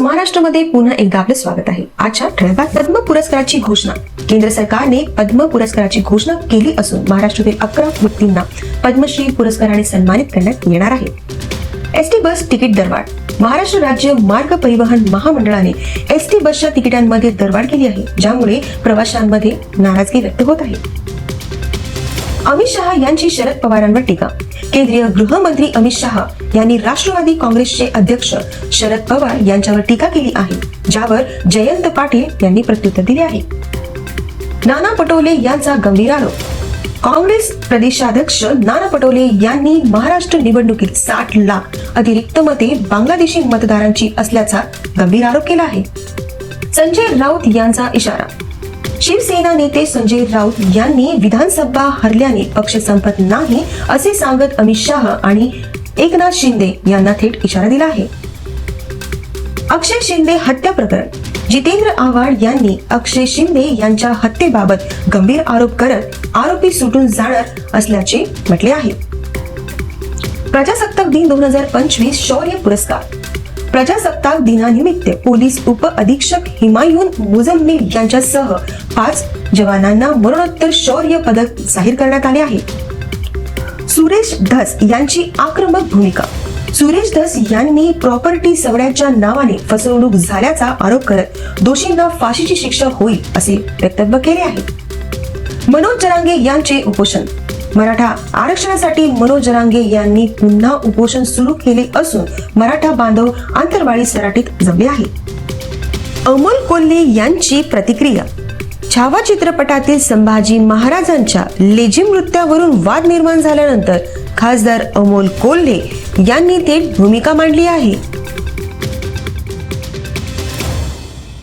महाराष्ट्रामध्ये पुन्हा एकदा आपलं स्वागत आहे. आजच्या ठळकात पद्म पुरस्काराची घोषणा. केंद्र सरकारने पद्म पुरस्काराची घोषणा केली असून महाराष्ट्रातील अकरा व्यक्तींना पद्मश्री पुरस्काराने सन्मानित करण्यात येणार आहे. एसटी बस तिकीट दरवाढ. महाराष्ट्र राज्य मार्ग परिवहन महामंडळाने एसटी बसच्या तिकिटांमध्ये दरवाढ केली आहे ज्यामुळे प्रवाशांमध्ये नाराजगी व्यक्त होत आहे. अमित शहा यांची शरद पवारांवर टीका. केंद्रीय गृहमंत्री अमित शहा यांनी राष्ट्रवादी काँग्रेसचे अध्यक्ष शरद पवार यांच्यावर टीका केली आहे ज्यावर जयंत पाटील यांनी प्रत्युत्तर दिले आहे. नाना पटोले यांचा गंभीर आरोप. काँग्रेस प्रदेशाध्यक्ष नाना पटोले यांनी महाराष्ट्र निवडणुकीत साठ लाख अतिरिक्त मते बांगलादेशी मतदारांची असल्याचा गंभीर आरोप केला आहे. संजय राऊत यांचा इशारा. शिवसेना नेते संजय राऊत यांनी विधानसभा हरल्याने पक्ष संपत नाही असे सांगत अमित शाह आणि एकनाथ शिंदे यांना थेट इशारा दिला आहे. अक्षय शिंदे हत्या प्रकरण. जितेंद्र आव्हाड यांनी अक्षय शिंदे यांच्या हत्येबाबत गंभीर आरोप करत आरोपी सुटून जाणार असल्याचे म्हटले आहे. प्रजासत्ताक दिन दोन हजार पंचवीस शौर्य पुरस्कार. प्रजासत्ताक दिनानिमित्त पोलीस उप अधीक्षक हिमायून मुजम्मिल यांच्यासह पाच जवानांना मरणोत्तर शौर्य पदक जाहीर करण्यात आले आहे. सुरेश धस यांची आक्रमक भूमिका. सुरेश धस यांनी प्रॉपर्टी सवड्याच्या नावाने फसवणूक झाल्याचा आरोप करत दोषींना फाशीची शिक्षा होईल असे वक्तव्य केले आहे. मनोज जरांगे यांचे उपोषण. मराठा आरक्षणासाठी मनोज जरांगे यांनी पुन्हा उपोषण सुरू केले असून मराठा बांधव आंतरवाडी सराटीत जमले आहे अमोल कोल्हे यांची प्रतिक्रिया. छावा चित्रपटातील संभाजी महाराजांच्या लेझिम नृत्यावरून वाद निर्माण झाल्यानंतर खासदार अमोल कोल्हे यांनी थेट भूमिका मांडली आहे.